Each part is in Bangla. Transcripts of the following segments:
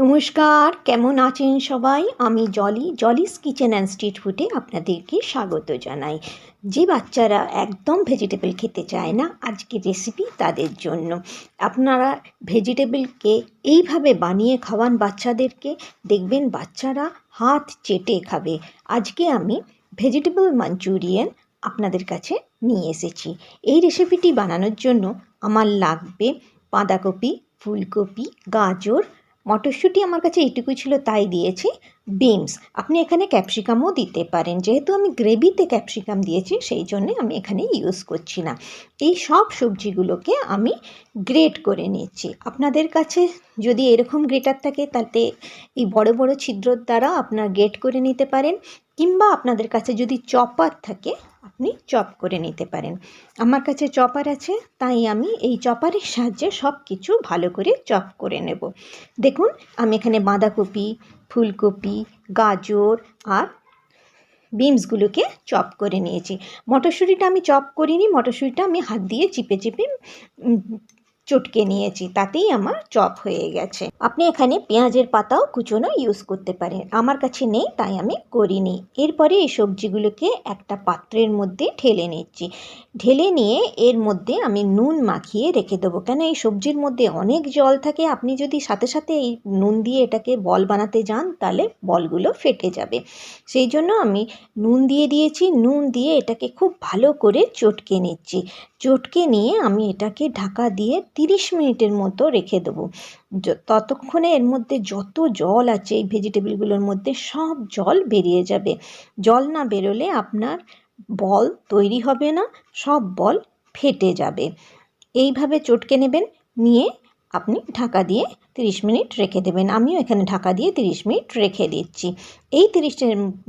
নমস্কার, কেমন আছেন সবাই? আমি Jolly, Jolly's kitchen and street ফুডে আপনাদেরকে স্বাগত জানাই। যে বাচ্চারা একদম ভেজিটেবল খেতে চায় না আজকের রেসিপি তাদের জন্য। আপনারা ভেজিটেবলকে এইভাবে বানিয়ে খাওয়ান বাচ্চাদেরকে, দেখবেন বাচ্চারা হাত চেটে খাবে। আজকে আমি ভেজিটেবল মাঞ্চুরিয়ান আপনাদের কাছে নিয়ে এসেছি। এই রেসিপিটি বানানোর জন্য আমার লাগবে বাঁধাকপি, ফুলকপি, গাজর মটরশুঁটি আমার কাছে এইটুকুই ছিল, তাই দিয়েছি। বিনস, আপনি এখানে ক্যাপসিকামও দিতে পারেন। যেহেতু আমি গ্রেভিতে ক্যাপসিকাম দিয়েছি, সেই জন্যে আমি এখানে ইউজ করছি না। এই সব সবজিগুলোকে আমি গ্রেট করে নিচ্ছি। আপনাদের কাছে যদি এরকম গ্রেটার থাকে, তাতে এই বড় বড় ছিদ্রর দ্বারা আপনার গ্রেট করে নিতে পারেন। কিংবা আপনাদের কাছে যদি চপার থাকে আপনি চপ করে নিতে পারেন। আমার কাছে চপার আছে, তাই আমি এই চপারের সাহায্যে সব কিছু ভালো করে চপ করে নেব। দেখুন, আমি এখানে বাঁধাকপি, ফুলকপি, গাজর আর বিনসগুলোকে চপ করে নিয়েছি। মটরশুঁটিটা আমি চপ করিনি, মটরশুঁটিটা আমি হাত দিয়ে চিপে চিপে চটকে নিয়েছি, তাতেই আমার চপ হয়ে গেছে। আপনি এখানে পেঁয়াজের পাতাও কুচোনো ইউজ করতে পারেন। আমার কাছে নেই, তাই আমি করিনি। এরপরে এই সবজিগুলোকে একটা পাত্রের মধ্যে ঢেলে নিচ্ছি। ঢেলে নিয়ে এর মধ্যে আমি নুন মাখিয়ে রেখে দেবো। কেন, এই সবজির মধ্যে অনেক জল থাকে। আপনি যদি সাথে সাথে এই নুন দিয়ে এটাকে বল বানাতে যান, তাহলে বলগুলো ফেটে যাবে। সেই জন্য আমি নুন দিয়ে দিয়েছি। নুন দিয়ে এটাকে খুব ভালো করে চটকে নিচ্ছি। চটকে নিয়ে আমি এটাকে ঢাকা দিয়ে তিরিশ মিনিটের মতো রেখে দেবো। ততক্ষণে এর মধ্যে যত জল আছে, এই ভেজিটেবলগুলোর মধ্যে সব জল বেরিয়ে যাবে। জল না বেরোলে আপনার বল তৈরি হবে না, সব বল ফেটে যাবে। এইভাবে চটকে নেবেন, নিয়ে আপনি ঢাকা দিয়ে তিরিশ মিনিট রেখে দেবেন। আমিও এখানে ঢাকা দিয়ে তিরিশ মিনিট রেখে দিচ্ছি। এই তিরিশ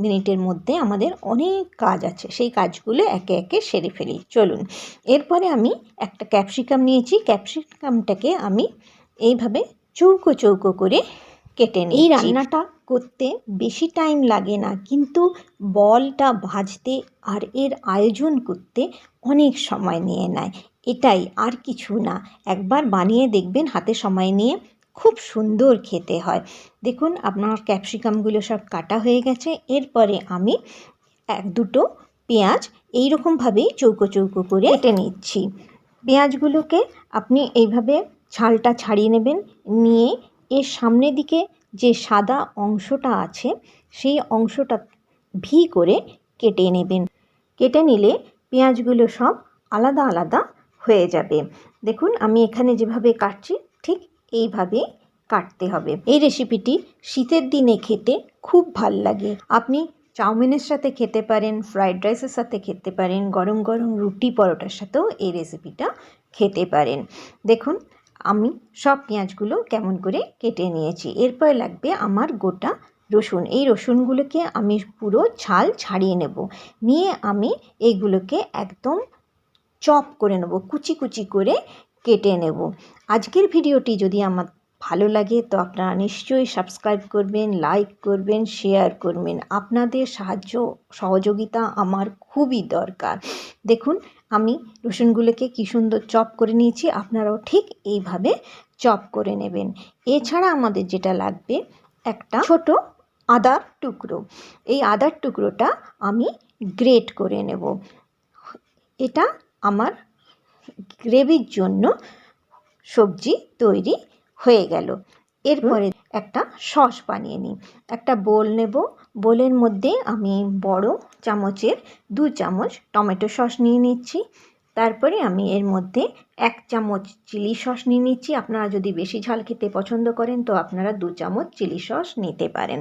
মিনিটের মধ্যে আমাদের অনেক কাজ আছে। সেই কাজগুলো একে একে সেরে ফেলি। চলুন, এরপরে আমি একটা ক্যাপসিকাম নিয়েছি। ক্যাপসিকামটাকে আমি এইভাবে চৌকো চৌকো করে কেটে নিই এই রান্নাটা করতে বেশি টাইম লাগে না, কিন্তু বলটা ভাজতে আর এর আয়োজন করতে অনেক সময় নিয়ে নেয়। এটাই আর কিছু না। একবার বানিয়ে দেখবেন, হাতে সময় নিয়ে খুব সুন্দর খেতে হয়। দেখুন, আপনার ক্যাপসিকামগুলো সব কাটা হয়ে গেছে। এরপরে আমি এক দুটো পেঁয়াজ এইরকমভাবেই চৌকো চৌকো করে কেটে নিচ্ছি। পেঁয়াজগুলোকে আপনি এইভাবে ছালটা ছাড়িয়ে নেবেন। নিয়ে এর সামনের দিকে যে সাদা অংশটা আছে, সেই অংশটা ভি করে কেটে নেবেন। কেটে নিলে পেঁয়াজগুলো সব আলাদা আলাদা হয়ে যাবে। দেখুন, আমি এখানে যেভাবে কাটছি, ঠিক এইভাবে কাটতে হবে। এই রেসিপিটি শীতের দিনে খেতে খুব ভালো লাগে। আপনি চাউমিনের সাথে খেতে পারেন ফ্রাইড রাইসের সাথে খেতে পারেন, গরম গরম রুটি পরোটার সাথেও এই রেসিপিটা খেতে পারেন। দেখুন, আমি সব পেঁয়াজগুলো কেমন করে কেটে নিয়েছি। এরপর লাগবে আমার গোটা রসুন। এই রসুনগুলোকে আমি পুরো ছাল ছাড়িয়ে নেব। নিয়ে আমি এইগুলোকে একদম চপ করে নেব। কুচি কুচি করে কেটে নেব। আজকের ভিডিওটি যদি আমার ভালো লাগে, তো আপনারা নিশ্চয়ই সাবস্ক্রাইব করবেন লাইক করবেন শেয়ার করবেন। আপনাদের সাহায্য, সহযোগিতা আমার খুবই দরকার। দেখুন, আমি রসুনগুলোকে কী সুন্দর চপ করে নিয়েছি, আপনারাও ঠিক এইভাবে চপ করে নেবেন। এছাড়া আমাদের যেটা লাগবে, একটা ছোট আদার টুকরো। এই আদার টুকরোটা আমি গ্রেট করে নেব। এটা আমার গ্রেভির জন্য সবজি তৈরি হয়ে গেল। এরপরে একটা সস বানিয়ে নিই। একটা বোল নেব। বোলের মধ্যে আমি বড় চামচের দু চামচ টমেটো সস নিয়ে নিচ্ছি। তারপরে আমি এর মধ্যে এক চামচ চিলি সস নিয়ে নিচ্ছি। আপনারা যদি বেশি ঝাল খেতে পছন্দ করেন, তো আপনারা দু চামচ চিলি সস নিতে পারেন।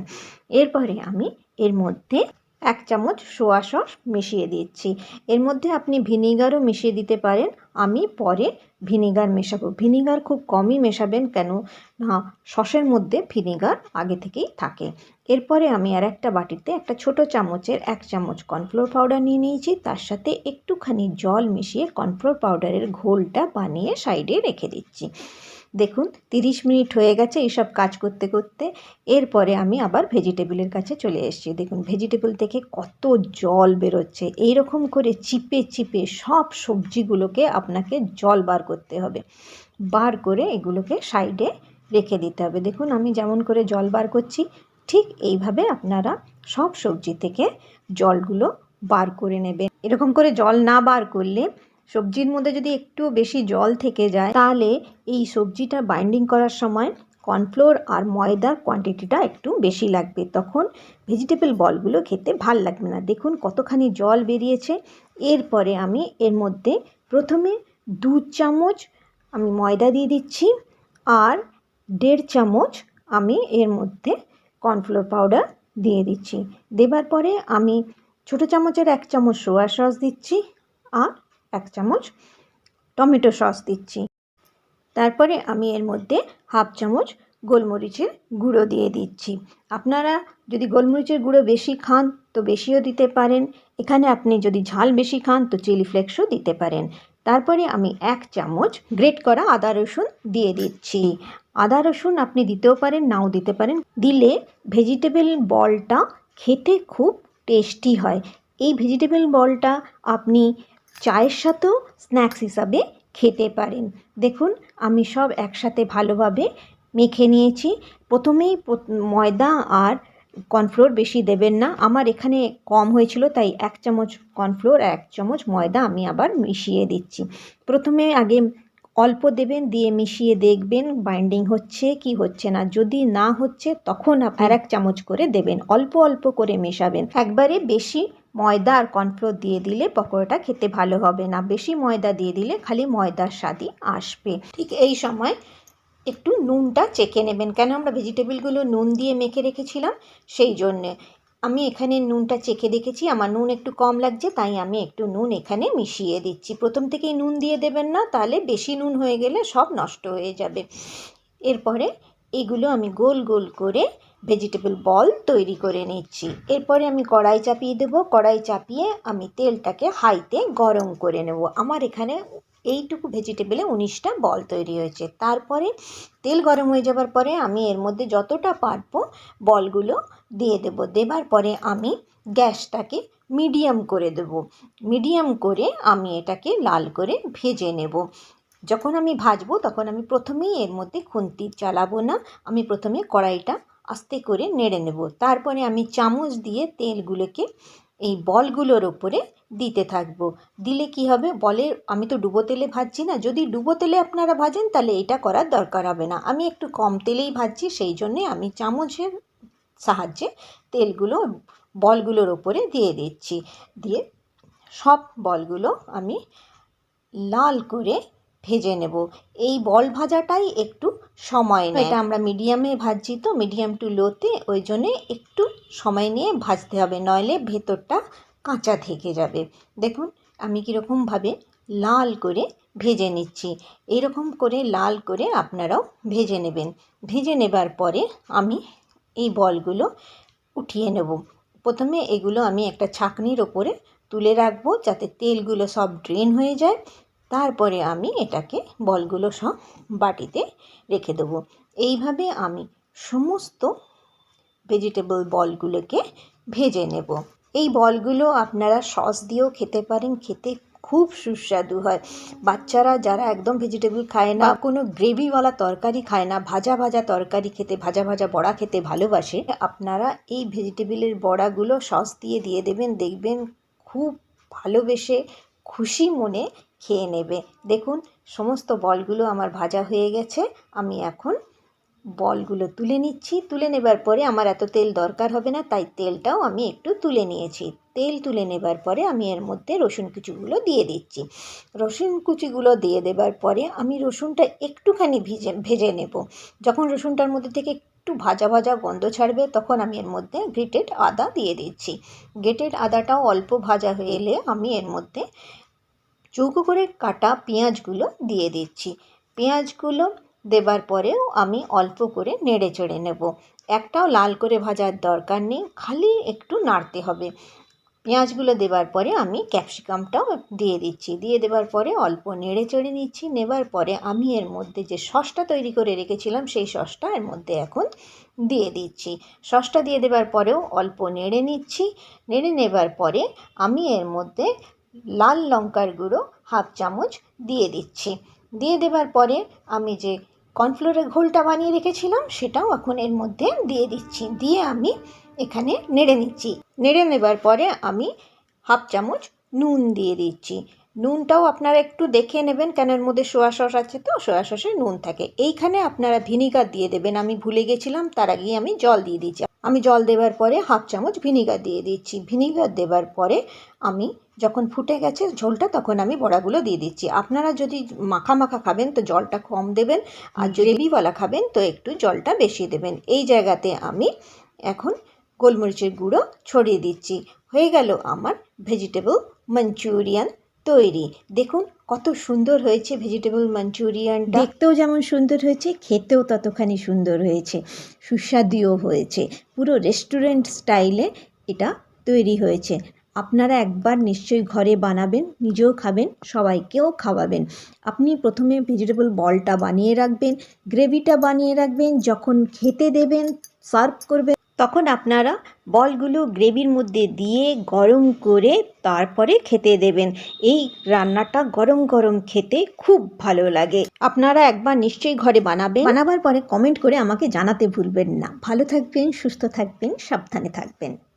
এরপরে আমি এর মধ্যে এক চামচ সোয়া সস মিশিয়ে দিচ্ছি। এর মধ্যে আপনি ভিনিগারও মিশিয়ে দিতে পারেন। আমি পরে ভিনিগার মেশাবো। ভিনিগার খুব কমই মেশাবেন কেন না, সসের মধ্যে ভিনিগার আগে থেকেই থাকে। এরপরে আমি আর একটা বাটিতে একটা ছোট চামচের এক চামচ কর্নফ্লোর পাউডার নিয়ে নিয়েছি। তার সাথে একটুখানি জল মিশিয়ে কর্নফ্লোর পাউডারের ঘোলটা বানিয়ে সাইডে রেখে দিচ্ছি। দেখুন, তিরিশ মিনিট হয়ে গেছে এইসব কাজ করতে করতে। এরপরে আমি আবার ভেজিটেবলের কাছে চলে এসেছি। দেখুন, ভেজিটেবল থেকে কত জল বেরোচ্ছে। এইরকম করে চিপে চিপে সব সবজিগুলোকে আপনাকে জল বার করতে হবে। বার করে এগুলোকে সাইডে রেখে দিতে হবে। দেখুন, আমি যেমন করে জল বার করছি, ঠিক এইভাবে আপনারা সব সবজি থেকে জলগুলো বার করে নেবেন। এরকম করে জল না বার করলে সবজির মধ্যে যদি একটু বেশি জল থেকে যায়, তাহলে এই সবজিটা বাইন্ডিং করার সময় কর্নফ্লোর আর ময়দার কোয়ান্টিটিটা একটু বেশি লাগবে। তখন ভেজিটেবল বলগুলো খেতে ভালো লাগবে না। দেখুন কতখানি জল বেরিয়েছে। এরপরে আমি এর মধ্যে প্রথমে দু চামচ আমি ময়দা দিয়ে দিচ্ছি আর দেড় চামচ আমি এর মধ্যে কর্নফ্লোর পাউডার দিয়ে দিচ্ছি। দেবার পরে আমি ছোটো চামচের এক চামচ সোয়া সস দিচ্ছি আর এক চামচ টমেটো সস দিচ্ছি। তারপরে আমি এর মধ্যে হাফ চামচ গোলমরিচের গুঁড়ো দিয়ে দিচ্ছি। আপনারা যদি গোলমরিচের গুঁড়ো বেশি খান তো বেশিও দিতে পারেন। এখানে আপনি যদি ঝাল বেশি খান তো চিলি ফ্লেক্সও দিতে পারেন। তারপরে আমি এক চামচ গ্রেট করা আদা রসুন দিয়ে দিচ্ছি। আদা রসুন আপনি দিতেও পারেন, নাও দিতে পারেন। দিলে ভেজিটেবল বলটা খেতে খুব টেস্টি হয়। এই ভেজিটেবল বলটা আপনি চায়ের সাথেও স্ন্যাক্স হিসাবে খেতে পারেন। দেখুন আমি সব একসাথে ভালোভাবে মেখে নিয়েছি। প্রথমেই ময়দা আর কর্নফ্লোর বেশি দেবেন না। আমার এখানে কম হয়েছিল তাই এক চামচ কর্নফ্লোর এক চামচ ময়দা আমি আবার মিশিয়ে দিচ্ছি। প্রথমে আগে অল্প দেবেন দিয়ে মিশিয়ে দেখবেন বাইন্ডিং হচ্ছে কি হচ্ছে না। যদি না হচ্ছে তখন আর এক চামচ করে দেবেন। অল্প অল্প করে মেশাবেন। একবারে বেশি ময়দা আর কর্নফ্লোর দিয়ে দিলে পকোড়াটা খেতে ভালো হবে না। বেশি ময়দা দিয়ে দিলে খালি ময়দার স্বাদই আসবে। ঠিক এই সময় একটু নুনটা চেখে নেবেন। কেন আমরা ভেজিটেবলগুলো নুন দিয়ে মেখে রেখেছিলাম? সেই জন্যে। আমি এখানে নুনটা চেখে দেখেছি। আমার নুন একটু কম লাগছে, তাই আমি একটু নুন এখানে মিশিয়ে দিচ্ছি। প্রথম থেকেই নুন দিয়ে দেবেন না, তাহলে বেশি নুন হয়ে গেলে সব নষ্ট হয়ে যাবে। এরপরে এগুলো আমি গোল গোল করে ভেজিটেবল বল তৈরি করে নিচ্ছি। এরপরে আমি কড়াই চাপিয়ে দেবো। কড়াই চাপিয়ে আমি তেলটাকে হাইতে গরম করে নেব। আমার এখানে এইটুকু ভেজিটেবলে উনিশটা বল তৈরি হয়েছে। তারপরে তেল গরম হয়ে যাবার পরে আমি এর মধ্যে যতটা পারব বলগুলো দিয়ে দেবো। দেবার পরে আমি গ্যাসটাকে মিডিয়াম করে দেব। মিডিয়াম করে আমি এটাকে লাল করে ভেজে নেব। যখন আমি ভাজবো তখন আমি প্রথমেই এর মধ্যে খুন্তি চালাবো না। আমি প্রথমে কড়াইটা আস্তে করে নেড়ে নেব। তারপরে আমি চামচ দিয়ে তেলগুলোকে এই বলগুলোর ওপরে দিতে থাকব। দিলে কি হবে? বলের আমি তো ডুবো তেলে ভাজছি না। যদি ডুবো তেলে আপনারা ভাজেন, তাহলে এটা করার দরকার হবে না। আমি একটু কম তেলেই ভাজছি, সেই জন্যে আমি চামচের সাহায্যে তেলগুলো বলগুলোর ওপরে দিয়ে দিচ্ছি। দিয়ে সব বলগুলো আমি লাল করে ভেজে নেব। এই বল ভাজাটাই একটু সময় নেয়। এটা আমরা মিডিয়ামে ভাজছি তো, মিডিয়াম টু লোতে, ওই জন্যে একটু সময় নিয়ে ভাজতে হবে, নইলে ভেতরটা কাঁচা থেকে যাবে। দেখুন, আমি কীরকমভাবে লাল করে ভেজে নিচ্ছি। এরকম করে লাল করে আপনারাও ভেজে নেবেন। ভেজে নেবার পরে আমি এই বলগুলো উঠিয়ে নেব। প্রথমে এগুলো আমি একটা ছাঁকনির ওপরে তুলে রাখব যাতে তেলগুলো সব ড্রেন হয়ে যায়। তারপরে আমি এটাকে বলগুলো সব বাটিতে রেখে দেবো। এইভাবে আমি সমস্ত ভেজিটেবল বলগুলোকে ভেজে নেব। এই বলগুলো আপনারা সস দিয়েও খেতে পারেন, খেতে খুব সুস্বাদু হয়। বাচ্চারা যারা একদম ভেজিটেবল খায় না, কোনো গ্রেভিওয়ালা তরকারি খায় না, ভাজা ভাজা তরকারি খেতে, ভাজা ভাজা বড়া খেতে ভালোবাসে, আপনারা এই ভেজিটেবলের বড়াগুলো সস দিয়ে দিয়ে দেবেন, দেখবেন খুব ভালোবেসে খুশি মনে খেয়ে নেবে। দেখুন, সমস্ত বলগুলো আমার ভাজা হয়ে গেছে। আমি এখন বলগুলো তুলে নিচ্ছি। তুলে নেবার পরে আমার এত তেল দরকার হবে না, তাই তেলটাও আমি একটু তুলে নিয়েছি। তেল তুলে নেবার পরে আমি এর মধ্যে রসুন কুচিগুলো দিয়ে দিচ্ছি। রসুন কুচিগুলো দিয়ে দেবার পরে আমি রসুনটা একটুখানি ভিজে, ভেজে নেব। যখন রসুনটার মধ্যে থেকে একটু ভাজা ভাজা গন্ধ ছাড়বে, তখন আমি এর মধ্যে গ্রেটেড আদা দিয়ে দিচ্ছি। গ্রেটেড আদাটাও অল্প ভাজা হয়ে এলে আমি এর মধ্যে চৌকো করে কাটা পেঁয়াজগুলো দিয়ে দিচ্ছি। পেঁয়াজগুলো দেবার পরেও আমি অল্প করে নেড়ে চেড়ে নেব। একটাও লাল করে ভাজার দরকার নেই, খালি একটু নাড়তে হবে। পেঁয়াজগুলো দেবার পরে আমি ক্যাপসিকামটাও দিয়ে দিচ্ছি। দিয়ে দেবার পরে অল্প নেড়ে চড়ে নিচ্ছি। নেবার পরে আমি এর মধ্যে যে সসটা তৈরি করে রেখেছিলাম, সেই সসটা এর মধ্যে এখন দিয়ে দিচ্ছি। সসটা দিয়ে দেবার পরেও অল্প নেড়ে নিচ্ছি। নেড়ে নেবার পরে আমি এর মধ্যে লাল লঙ্কার গুঁড়ো হাফ চামচ দিয়ে দিচ্ছি। দিয়ে দেবার পরে আমি যে কর্নফ্লোরের ঘোলটা বানিয়ে রেখেছিলাম, সেটাও এখন এর মধ্যে দিয়ে দিচ্ছি। দিয়ে আমি এখানে নেড়ে নিচ্ছি। নেড়ে নেবার পরে আমি হাফ চামচ নুন দিয়ে দিচ্ছি। নুনটাও আপনারা একটু দেখে নেবেন কেন এর মধ্যে সোয়া সস আছে তো সোয়া সসে নুন থাকে। এইখানে আপনারা ভিনিগার দিয়ে দেবেন। আমি ভুলে গেছিলাম তার আগেই আমি জল দিয়ে দিচ্ছি আমি জল দেওয়ার পরে হাফ চামচ ভিনিগার দিয়ে দিচ্ছি। ভিনিগার দেওয়ার পরে আমি যখন ফুটে গেছে ঝোলটা তখন আমি বড়াগুলো দিয়ে দিচ্ছি। আপনারা যদি মাখা মাখা খাবেন তো জলটা কম দেবেন। আর যদি গ্রেভিওয়ালা খাবেন তো একটু জলটা বেশি দেবেন। এই জায়গাতে আমি এখন গোলমরিচের গুঁড়ো ছড়িয়ে দিচ্ছি। হয়ে গেল আমার ভেজিটেবল মাঞ্চুরিয়ান তৈরি। দেখুন কত সুন্দর হয়েছে ভেজিটেবল মাঞ্চুরিয়ানটা দেখতেও যেমন সুন্দর হয়েছে, খেতেও ততখানি সুন্দর হয়েছে, সুস্বাদুও হয়েছে। পুরো রেস্টুরেন্ট স্টাইলে এটা তৈরি হয়েছে। আপনারা একবার নিশ্চয়ই ঘরে বানাবেন, নিজেও খাবেন, সবাইকেও খাওয়াবেন। আপনি প্রথমে ভেজিটেবল বলটা বানিয়ে রাখবেন গ্রেভিটা বানিয়ে রাখবেন, যখন খেতে দেবেন সার্ভ করবেন। তখন আপনারা বলগুলো গ্রেভির মধ্যে দিয়ে গরম করে তারপরে খেতে দেবেন। এই রান্নাটা গরম গরম খেতে খুব ভালো লাগে। আপনারা একবার নিশ্চয়ই ঘরে বানাবেন। বানাবার পরে কমেন্ট করে আমাকে জানাতে ভুলবেন না। ভালো থাকবেন, সুস্থ থাকবেন, সাবধানে থাকবেন।